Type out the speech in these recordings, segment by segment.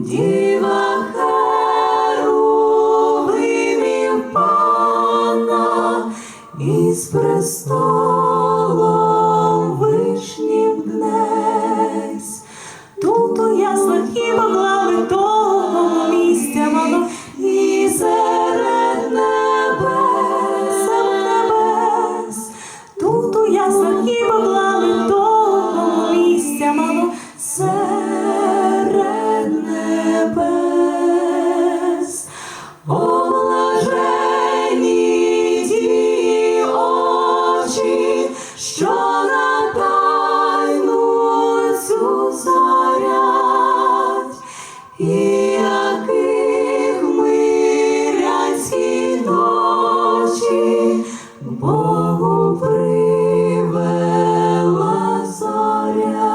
Діва Херувимів Пана із престолу. Що на тайну цю зорять, і яких мирянські дочі Богу привела зоря.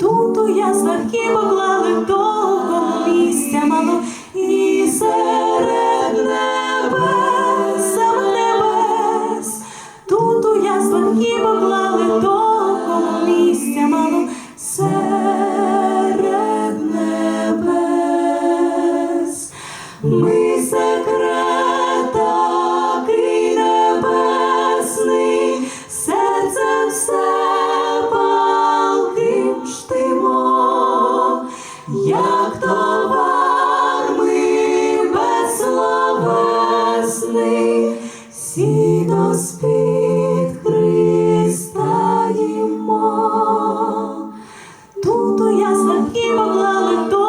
Тут у яслах і поклали того місця мало, які поклали того місця мало серед небес. Ми секрета такий небесний, серце все палким штимо, як товар ми безсловесний, сідоспів. яслах і могла лише